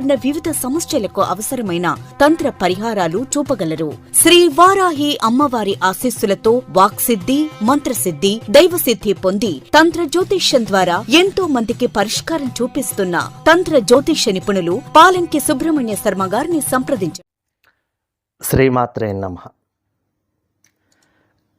వివిధ సమస్యలకు అవసరమైన తంత్ర పరిహారాలు చూపగలరు. శ్రీ వారాహి అమ్మవారి ఆశీస్సులతో వాక్సిద్ధి మంత్రసిద్ధి దైవసిద్ధి పొంది తంత్ర జ్యోతిష్యం ద్వారా ఎంతో మందికి పరిష్కారం చూపిస్తున్న తంత్ర జ్యోతిష్య నిపుణులు పాలంకి సుబ్రహ్మణ్య శర్మ గారిని సంప్రదించారు శ్రీమాత్రే నమ.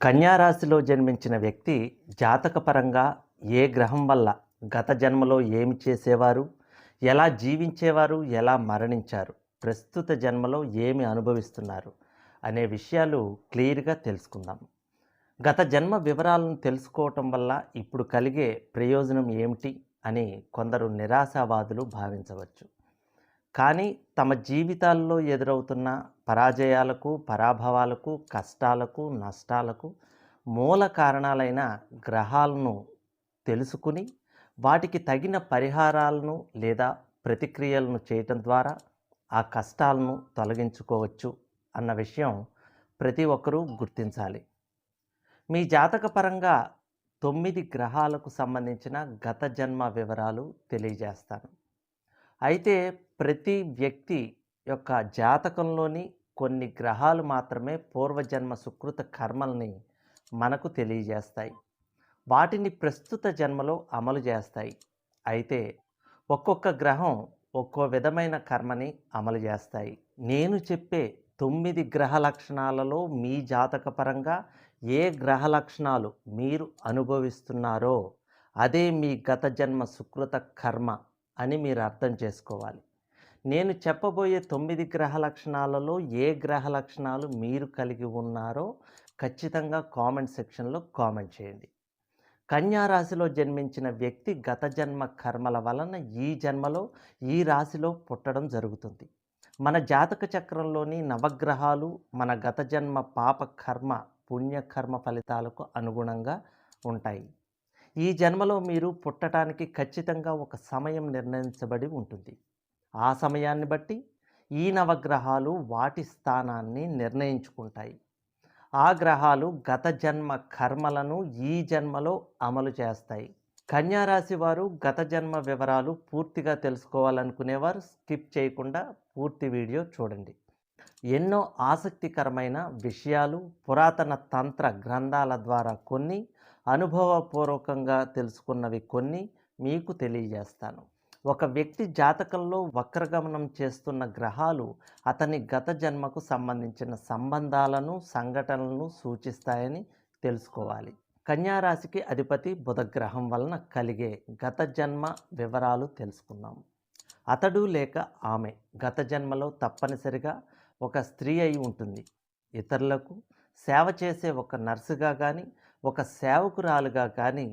కన్యారాశిలో జన్మించిన వ్యక్తి జాతకపరంగా ఏ గ్రహం వల్ల గత జన్మలో ఏమి చేసేవారు? ఎలా జీవించేవారు ఎలా మరణించారు ప్రస్తుత జన్మలో ఏమి అనుభవిస్తున్నారు అనే విషయాలు క్లియర్గా తెలుసుకుందాం. గత జన్మ వివరాలను తెలుసుకోవటం వల్ల ఇప్పుడు కలిగే ప్రయోజనం ఏమిటి అని కొందరు నిరాశావాదులు భావించవచ్చు. కానీ తమ జీవితాల్లో ఎదురవుతున్న పరాజయాలకు పరాభవాలకు కష్టాలకు నష్టాలకు మూల కారణాలైన గ్రహాలను తెలుసుకుని వాటికి తగిన పరిహారాలను లేదా ప్రతిక్రియలను చేయటం ద్వారా ఆ కష్టాలను తొలగించుకోవచ్చు అన్న విషయం ప్రతి ఒక్కరూ గుర్తించాలి. మీ జాతకపరంగా తొమ్మిది గ్రహాలకు సంబంధించిన గత జన్మ వివరాలు తెలియజేస్తాను. అయితే ప్రతి వ్యక్తి యొక్క జాతకంలోని కొన్ని గ్రహాలు మాత్రమే పూర్వజన్మ సుకృత కర్మల్ని మనకు తెలియజేస్తాయి. వాటిని ప్రస్తుత జన్మలో అమలు చేస్తాయి. అయితే ఒక్కొక్క గ్రహం ఒక్కో విధమైన కర్మని అమలు చేస్తాయి. నేను చెప్పే తొమ్మిది గ్రహ లక్షణాలలో మీ జాతకపరంగా ఏ గ్రహ లక్షణాలు మీరు అనుభవిస్తున్నారో అదే మీ గత జన్మ సుకృత కర్మ అని మీరు అర్థం చేసుకోవాలి. నేను చెప్పబోయే తొమ్మిది గ్రహ లక్షణాలలో ఏ గ్రహ లక్షణాలు మీరు కలిగి ఉన్నారో ఖచ్చితంగా కామెంట్ సెక్షన్లో కామెంట్ చేయండి. కన్యా రాశిలో జన్మించిన వ్యక్తి గత జన్మ కర్మల వలన ఈ జన్మలో ఈ రాశిలో పుట్టడం జరుగుతుంది. మన జాతక చక్రంలోని నవగ్రహాలు మన గత జన్మ పాప కర్మ పుణ్యకర్మ ఫలితాలకు అనుగుణంగా ఉంటాయి. ఈ జన్మలో మీరు పుట్టడానికి ఖచ్చితంగా ఒక సమయం నిర్ణయించబడి ఉంటుంది. ఆ సమయాన్ని బట్టి ఈ నవగ్రహాలు వాటి స్థానాన్ని నిర్ణయించుకుంటాయి. ఆ గ్రహాలు గత జన్మ కర్మలను ఈ జన్మలో అమలు చేస్తాయి. కన్యారాశి వారు గత జన్మ వివరాలు పూర్తిగా తెలుసుకోవాలనుకునేవారు స్కిప్ చేయకుండా పూర్తి వీడియో చూడండి. ఎన్నో ఆసక్తికరమైన విషయాలు పురాతన తంత్ర గ్రంథాల ద్వారా కొన్ని అనుభవపూర్వకంగా తెలుసుకున్నవి కొన్ని మీకు తెలియజేస్తాను. ఒక వ్యక్తి జాతకంలో వక్రగమనం చేస్తున్న గ్రహాలు అతని గత జన్మకు సంబంధించిన సంబంధాలను సంఘటనలను సూచిస్తాయని తెలుసుకోవాలి. కన్యారాశికి అధిపతి బుధగ్రహం వలన కలిగే గత జన్మ వివరాలు తెలుసుకుందాం. అతడు లేక ఆమె గత జన్మలో తప్పనిసరిగా ఒక స్త్రీ అయి ఉంటుంది. ఇతరులకు సేవ చేసే ఒక నర్సుగా కానీ ఒక సేవకురాలుగా కానీ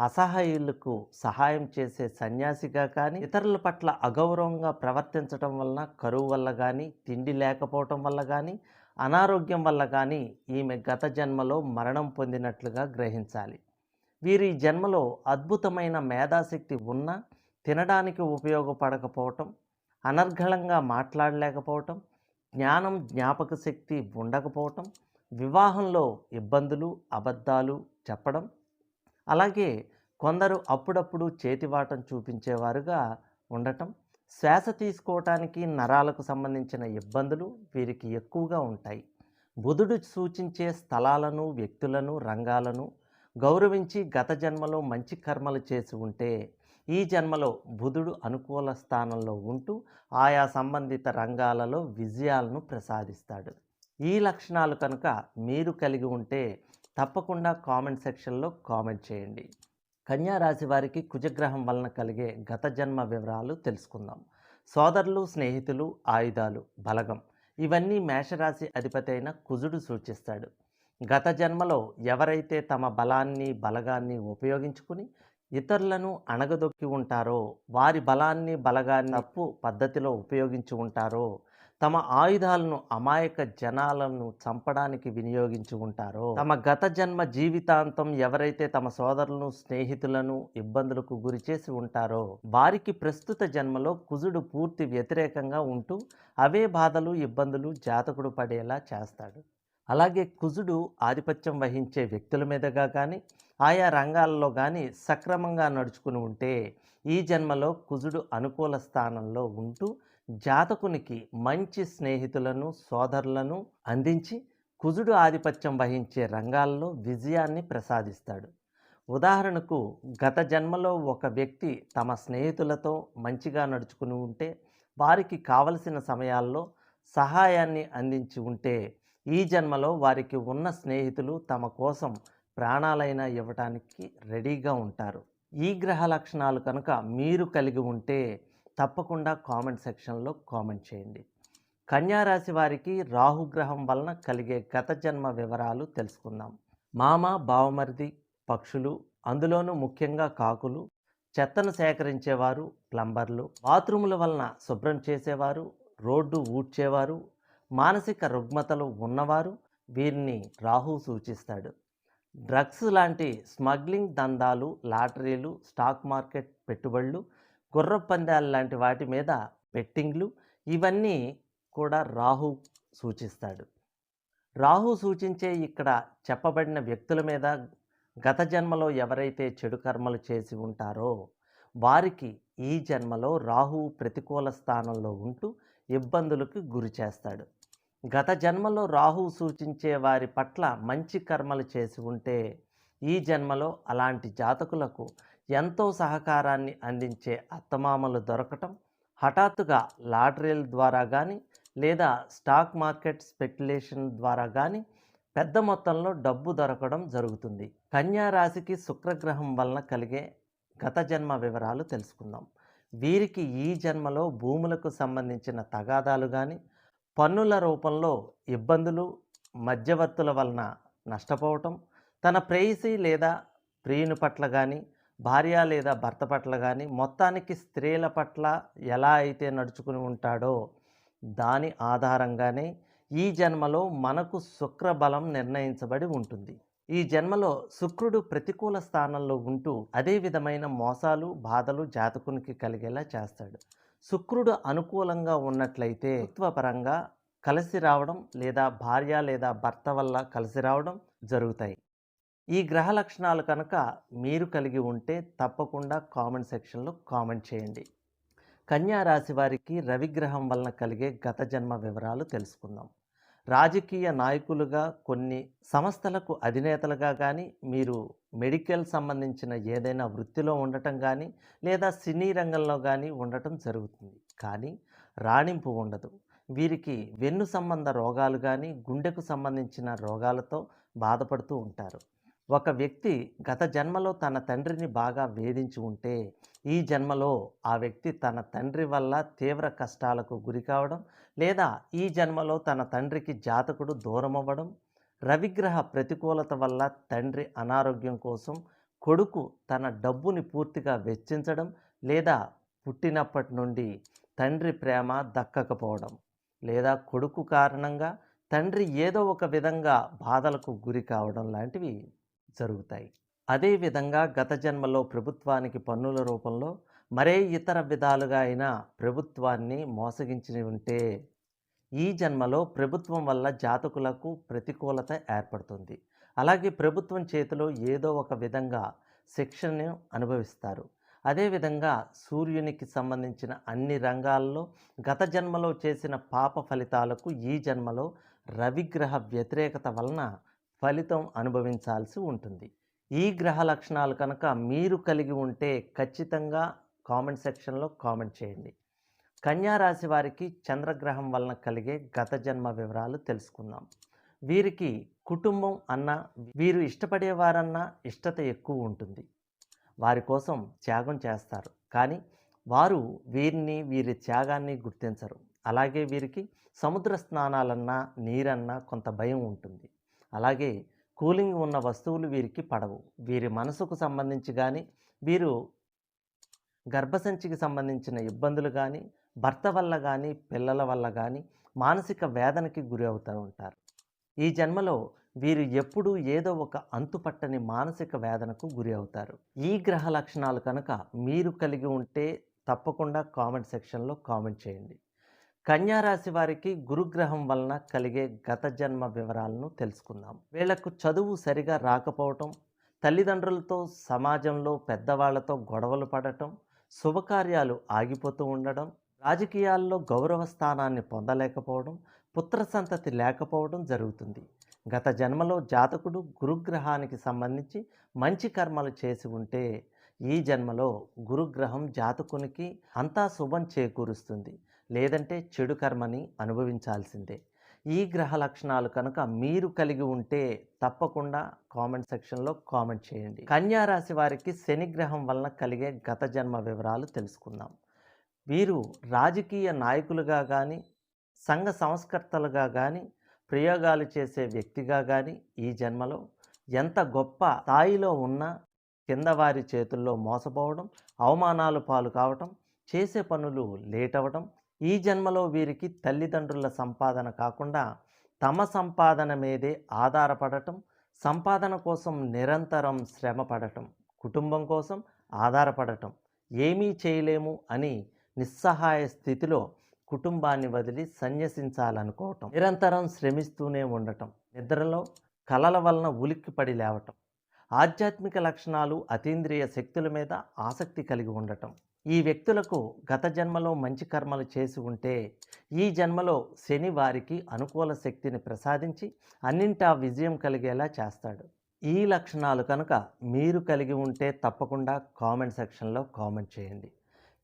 అసహాయులకు సహాయం చేసే సన్యాసిగా కానీ ఇతరుల పట్ల అగౌరవంగా ప్రవర్తించడం వలన కరువు వల్ల కానీ తిండి లేకపోవటం వల్ల కానీ అనారోగ్యం వల్ల కానీ ఈమె గత జన్మలో మరణం పొందినట్లుగా గ్రహించాలి. వీరి జన్మలో అద్భుతమైన మేధాశక్తి ఉన్నా తినడానికి ఉపయోగపడకపోవటం అనర్ఘళంగా మాట్లాడలేకపోవటం జ్ఞానం జ్ఞాపక శక్తి ఉండకపోవటం వివాహంలో ఇబ్బందులు అబద్ధాలు చెప్పడం అలాగే కొందరు అప్పుడప్పుడు చేతివాటం చూపించేవారుగా ఉండటం శ్వాస తీసుకోవటానికి నరాలకు సంబంధించిన ఇబ్బందులు వీరికి ఎక్కువగా ఉంటాయి. బుధుడు సూచించే స్థలాలను వ్యక్తులను రంగాలను గౌరవించి గత జన్మలో మంచి కర్మలు చేసి ఉంటే ఈ జన్మలో బుధుడు అనుకూల స్థానంలో ఉంటూ ఆయా సంబంధిత రంగాలలో విజయాలను ప్రసాదిస్తాడు. ఈ లక్షణాలు కనుక మీరు కలిగి ఉంటే తప్పకుండా కామెంట్ సెక్షన్లో కామెంట్ చేయండి. కన్యా రాశి వారికి కుజగ్రహం వలన కలిగే గత జన్మ వివరాలు తెలుసుకుందాం. సోదరులు స్నేహితులు ఆయుధాలు బలగం ఇవన్నీ మేషరాశి అధిపతి అయిన కుజుడు సూచిస్తాడు. గత జన్మలో ఎవరైతే తమ బలాన్ని బలగాన్ని ఉపయోగించుకుని ఇతరులను అణగదొక్కి ఉంటారో వారి బలాన్ని బలగాన్ని తప్పు పద్ధతిలో ఉపయోగించి ఉంటారో తమ ఆయుధాలను అమాయక జనాలను చంపడానికి వినియోగించి ఉంటారో? తమ గత జన్మ జీవితాంతం ఎవరైతే తమ సోదరులను స్నేహితులను ఇబ్బందులకు గురి చేసి ఉంటారో వారికి ప్రస్తుత జన్మలో కుజుడు పూర్తి వ్యతిరేకంగా ఉంటూ అవే బాధలు ఇబ్బందులు జాతకుడు పడేలా చేస్తాడు. అలాగే కుజుడు ఆధిపత్యం వహించే వ్యక్తుల మీదుగా కానీ ఆయా రంగాల్లో కానీ సక్రమంగా నడుచుకుని ఉంటే ఈ జన్మలో కుజుడు అనుకూల స్థానంలో ఉంటూ జాతకునికి మంచి స్నేహితులను సోదరులను అందించి కుజుడు ఆధిపత్యం వహించే రంగాల్లో విజయాన్ని ప్రసాదిస్తాడు. ఉదాహరణకు గత జన్మలో ఒక వ్యక్తి తమ స్నేహితులతో మంచిగా నడుచుకుని ఉంటే వారికి కావలసిన సమయాల్లో సహాయాన్ని అందించి ఉంటే ఈ జన్మలో వారికి ఉన్న స్నేహితులు తమ కోసం ప్రాణాలైనా ఇవ్వటానికి రెడీగా ఉంటారు. ఈ గ్రహ లక్షణాలు కనుక మీరు కలిగి ఉంటే తప్పకుండా కామెంట్ సెక్షన్లో కామెంట్ చేయండి. కన్యారాశి వారికి రాహుగ్రహం వలన కలిగే గత జన్మ వివరాలు తెలుసుకుందాం. మామ బావమరిది పక్షులు అందులోనూ ముఖ్యంగా కాకులు చెత్తను సేకరించేవారు ప్లంబర్లు బాత్రూముల వలన శుభ్రం చేసేవారు రోడ్డు ఊడ్చేవారు మానసిక రుగ్మతలు ఉన్నవారు వీరిని రాహు సూచిస్తాడు. డ్రగ్స్ లాంటి స్మగ్లింగ్ దందాలు లాటరీలు స్టాక్ మార్కెట్ పెట్టుబడులు గుర్రపందాలు లాంటి వాటి మీద బెట్టింగ్లు ఇవన్నీ కూడా రాహు సూచిస్తాడు. రాహు సూచించే ఇక్కడ చెప్పబడిన వ్యక్తుల మీద గత జన్మలో ఎవరైతే చెడు కర్మలు చేసి ఉంటారో వారికి ఈ జన్మలో రాహు ప్రతికూల స్థానంలో ఉంటూ ఇబ్బందులకు గురి చేస్తాడు. గత జన్మలో రాహు సూచించే వారి పట్ల మంచి కర్మలు చేసి ఉంటే ఈ జన్మలో అలాంటి జాతకులకు ఎంతో సహకారాన్ని అందించే అత్తమామలు దొరకటం హఠాత్తుగా లాటరీల ద్వారా కానీ లేదా స్టాక్ మార్కెట్ స్పెక్యులేషన్ ద్వారా కానీ పెద్ద మొత్తంలో డబ్బు దొరకడం జరుగుతుంది. కన్యా రాశికి శుక్రగ్రహం వలన కలిగే గత జన్మ వివరాలు తెలుసుకుందాం. వీరికి ఈ జన్మలో భూములకు సంబంధించిన తగాదాలు కానీ పన్నుల రూపంలో ఇబ్బందులు మధ్యవర్తుల వలన నష్టపోవటం తన ప్రేయసి లేదా ప్రియుని పట్ల కానీ భార్య లేదా భర్త పట్ల కానీ మొత్తానికి స్త్రీల పట్ల ఎలా అయితే నడుచుకుని ఉంటాడో దాని ఆధారంగానే ఈ జన్మలో మనకు శుక్ర బలం నిర్ణయించబడి ఉంటుంది. ఈ జన్మలో శుక్రుడు ప్రతికూల స్థానంలో ఉంటూ అదే విధమైన మోసాలు బాధలు జాతకునికి కలిగేలా చేస్తాడు. శుక్రుడు అనుకూలంగా ఉన్నట్లయితే పరంగా కలిసి రావడం లేదా భార్య లేదా భర్త వల్ల కలిసి రావడం జరుగుతాయి. ఈ గ్రహ లక్షణాలు కనుక మీరు కలిగి ఉంటే తప్పకుండా కామెంట్ సెక్షన్లో కామెంట్ చేయండి. కన్యా రాశి వారికి రవిగ్రహం వలన కలిగే గత జన్మ వివరాలు తెలుసుకుందాం. రాజకీయ నాయకులుగా కొన్ని సంస్థలకు అధినేతలుగా కానీ మీరు మెడికల్ సంబంధించిన ఏదైనా వృత్తిలో ఉండటం కానీ లేదా సినీ రంగంలో కానీ ఉండటం జరుగుతుంది. కానీ రాణింపు ఉండదు. వీరికి వెన్ను సంబంధ రోగాలు కానీ గుండెకు సంబంధించిన రోగాలతో బాధపడుతూ ఉంటారు. ఒక వ్యక్తి గత జన్మలో తన తండ్రిని బాగా వేధించి ఉంటే ఈ జన్మలో ఆ వ్యక్తి తన తండ్రి వల్ల తీవ్ర కష్టాలకు గురి కావడం లేదా ఈ జన్మలో తన తండ్రికి జాతకుడు దూరం అవ్వడం రవిగ్రహ ప్రతికూలత వల్ల తండ్రి అనారోగ్యం కోసం కొడుకు తన డబ్బుని పూర్తిగా వెచ్చించడం లేదా పుట్టినప్పటి నుండి తండ్రి ప్రేమ దక్కకపోవడం లేదా కొడుకు కారణంగా తండ్రి ఏదో ఒక విధంగా బాధలకు గురి కావడం లాంటివి జరుగుతాయి. అదేవిధంగా గత జన్మలో ప్రభుత్వానికి పన్నుల రూపంలో మరే ఇతర విధాలుగా అయినా ప్రభుత్వాన్ని మోసగించి ఉంటే ఈ జన్మలో ప్రభుత్వం వల్ల జాతకులకు ప్రతికూలత ఏర్పడుతుంది. అలాగే ప్రభుత్వం చేతిలో ఏదో ఒక విధంగా శిక్షను అనుభవిస్తారు. అదేవిధంగా సూర్యునికి సంబంధించిన అన్ని రంగాల్లో గత జన్మలో చేసిన పాప ఫలితాలకు ఈ జన్మలో రవిగ్రహ వ్యతిరేకత వలన ఫలితం అనుభవించాల్సి ఉంటుంది. ఈ గ్రహ లక్షణాలు కనుక మీరు కలిగి ఉంటే ఖచ్చితంగా కామెంట్ సెక్షన్లో కామెంట్ చేయండి. కన్యా రాశి వారికి చంద్రగ్రహం వలన కలిగే గత జన్మ వివరాలు తెలుసుకుందాం. వీరికి కుటుంబం అన్న వీరు ఇష్టపడేవారన్నా ఇష్టత ఎక్కువ ఉంటుంది. వారి కోసం త్యాగం చేస్తారు. కానీ వారు వీరిని వీరి త్యాగాన్ని గుర్తించరు. అలాగే వీరికి సముద్ర స్నానాలన్నా నీరన్నా కొంత భయం ఉంటుంది. అలాగే కూలింగ్ ఉన్న వస్తువులు వీరికి పడవు. వీరి మనసుకు సంబంధించి కానీ వీరు గర్భసంచికి సంబంధించిన ఇబ్బందులు కానీ భర్త వల్ల కానీ పిల్లల వల్ల కానీ మానసిక వేదనకి గురి అవుతూ ఉంటారు. ఈ జన్మలో వీరు ఎప్పుడూ ఏదో ఒక అంతుపట్టని మానసిక వేదనకు గురి అవుతారు. ఈ గ్రహ లక్షణాలు కనుక మీరు కలిగి ఉంటే తప్పకుండా కామెంట్ సెక్షన్లో కామెంట్ చేయండి. కన్యారాశి వారికి గురుగ్రహం వలన కలిగే గత జన్మ వివరాలను తెలుసుకుందాం. వీళ్ళకు చదువు సరిగా రాకపోవటం తల్లిదండ్రులతో సమాజంలో పెద్దవాళ్ళతో గొడవలు పడటం శుభకార్యాలు ఆగిపోతూ ఉండడం రాజకీయాల్లో గౌరవ స్థానాన్ని పొందలేకపోవడం పుత్ర సంతతి లేకపోవడం జరుగుతుంది. గత జన్మలో జాతకుడు గురుగ్రహానికి సంబంధించి మంచి కర్మలు చేసి ఉంటే ఈ జన్మలో గురుగ్రహం జాతకునికి అంతా శుభం చేకూరుస్తుంది. లేదంటే చెడు కర్మని అనుభవించాల్సిందే. ఈ గ్రహ లక్షణాలు కనుక మీరు కలిగి ఉంటే తప్పకుండా కామెంట్ సెక్షన్లో కామెంట్ చేయండి. కన్యా రాశి వారికి శని గ్రహం వలన కలిగే గత జన్మ వివరాలు తెలుసుకుందాం. వీరు రాజకీయ నాయకులుగా కానీ సంఘ సంస్కర్తలుగా కానీ ప్రయోగాలు చేసే వ్యక్తిగా కానీ ఈ జన్మలో ఎంత గొప్ప స్థాయిలో ఉన్నా కింద వారి చేతుల్లో మోసపోవడం అవమానాలు పాలు కావటం చేసే పనులు లేట్ అవ్వడం ఈ జన్మలో వీరికి తల్లిదండ్రుల సంపాదన కాకుండా తమ సంపాదన మీదే ఆధారపడటం సంపాదన కోసం నిరంతరం శ్రమ పడటం కుటుంబం కోసం ఆధారపడటం ఏమీ చేయలేము అని నిస్సహాయ స్థితిలో కుటుంబాన్ని వదిలి సన్యసించాలనుకోవటం నిరంతరం శ్రమిస్తూనే ఉండటం నిద్రలో కలల వలన ఉలిక్కిపడి లేవటం ఆధ్యాత్మిక లక్షణాలు అతీంద్రియ శక్తుల మీద ఆసక్తి కలిగి ఉండటం ఈ వ్యక్తులకు గత జన్మలో మంచి కర్మలు చేసి ఉంటే ఈ జన్మలో శని వారికి అనుకూల శక్తిని ప్రసాదించి అన్నింటా విజయం కలిగేలా చేస్తాడు. ఈ లక్షణాలు కనుక మీరు కలిగి ఉంటే తప్పకుండా కామెంట్ సెక్షన్లో కామెంట్ చేయండి.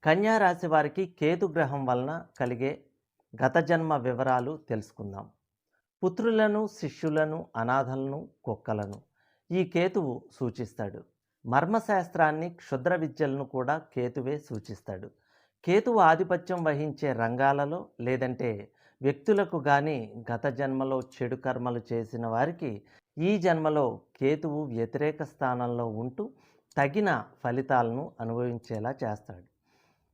కన్యా రాశి వారికి కేతు గ్రహం వలన కలిగే గత జన్మ వివరాలు తెలుసుకుందాం. పుత్రులను శిష్యులను అనాథలను కుక్కలను ఈ కేతువు సూచిస్తాడు. మర్మశాస్త్రాన్ని క్షుద్ర విద్యలను కూడా కేతువే సూచిస్తాడు. కేతువు ఆధిపత్యం వహించే రంగాలలో లేదంటే వ్యక్తులకు కానీ గత జన్మలో చెడు కర్మలు చేసిన వారికి ఈ జన్మలో కేతువు వ్యతిరేక స్థానంలో ఉంటూ తగిన ఫలితాలను అనుభవించేలా చేస్తాడు.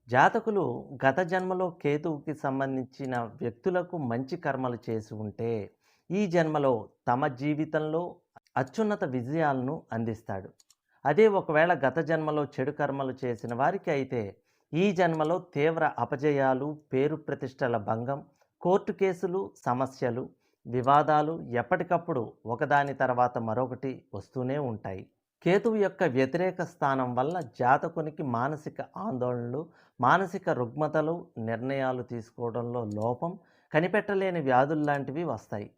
జాతకులు గత జన్మలో కేతువుకి సంబంధించిన వ్యక్తులకు మంచి కర్మలు చేసి ఉంటే ఈ జన్మలో తమ జీవితంలో అత్యున్నత విజయాలను అందిస్తాడు. అదే ఒకవేళ గత జన్మలో చెడు కర్మలు చేసిన వారికి అయితే ఈ జన్మలో తీవ్ర అపజయాలు పేరు ప్రతిష్టల భంగం కోర్టు కేసులు సమస్యలు వివాదాలు ఎప్పటికప్పుడు ఒకదాని తర్వాత మరొకటి వస్తూనే ఉంటాయి. కేతువు యొక్క వ్యతిరేక స్థానం వల్ల జాతకునికి మానసిక ఆందోళనలు మానసిక రుగ్మతలు నిర్ణయాలు తీసుకోవడంలో లోపం కనిపెట్టలేని వ్యాధుల్లాంటివి వస్తాయి.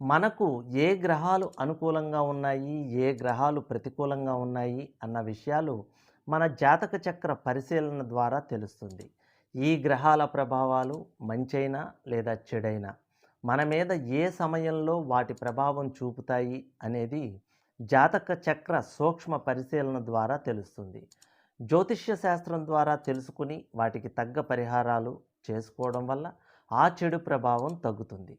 మనకు ఏ గ్రహాలు అనుకూలంగా ఉన్నాయి ఏ గ్రహాలు ప్రతికూలంగా ఉన్నాయి అన్న విషయాలు మన జాతక చక్ర పరిశీలన ద్వారా తెలుస్తుంది. ఈ గ్రహాల ప్రభావాలు మంచైనా లేదా చెడైనా? మన మీద ఏ సమయంలో వాటి ప్రభావం చూపుతాయి అనేది జాతక చక్ర సూక్ష్మ పరిశీలన ద్వారా తెలుస్తుంది. జ్యోతిష్య శాస్త్రం ద్వారా తెలుసుకుని వాటికి తగ్గ పరిహారాలు చేసుకోవడం వల్ల ఆ చెడు ప్రభావం తగ్గుతుంది.